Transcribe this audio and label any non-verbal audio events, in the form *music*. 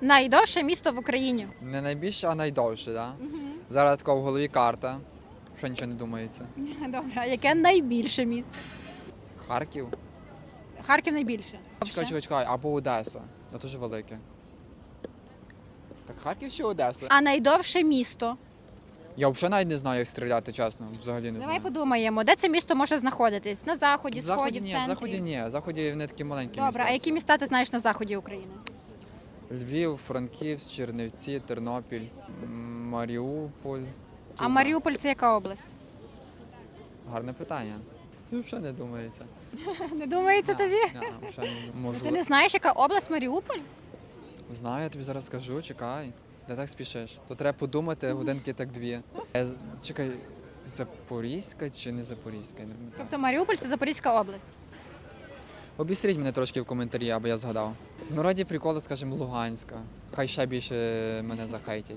Найдовше місто в Україні. Не найбільше, а найдовше, так? Да? Зараз така в голові карта. Що нічого не думається. *laughs* Добре, а яке найбільше місто? Харків. Харків найбільше. Чекай, чекай, чекай, або Одеса. Це дуже велике. Так Харків чи Одеса? А найдовше місто. Я взагалі навіть не знаю, як стріляти, чесно. Взагалі не Давай знаю. подумаємо, де це місто може знаходитись? На заході, В заході сході, в ні, в заході ні. В заході вони такі маленькі Добре, а які міста ти знаєш на заході України? Львів, Франківськ, Чернівці, Тернопіль, Маріуполь. А Маріуполь це яка область? Гарне питання. Взагалі не думається. *laughs* Не думається Ні, тобі? ні, взагалі не можу. Ти не знаєш, яка область Маріуполь? Знаю, я тобі зараз скажу, чекай. Де так спішиш? То треба подумати годинки так дві. Е, Чекай, Запорізька чи не Запорізька? Я не пам'ятаю. Тобто Маріуполь це Запорізька область. Обістріть мене трошки в коментарі, аби я згадав. Ну, раді приколу, скажімо, Луганська. Хай ще більше мене захейтять.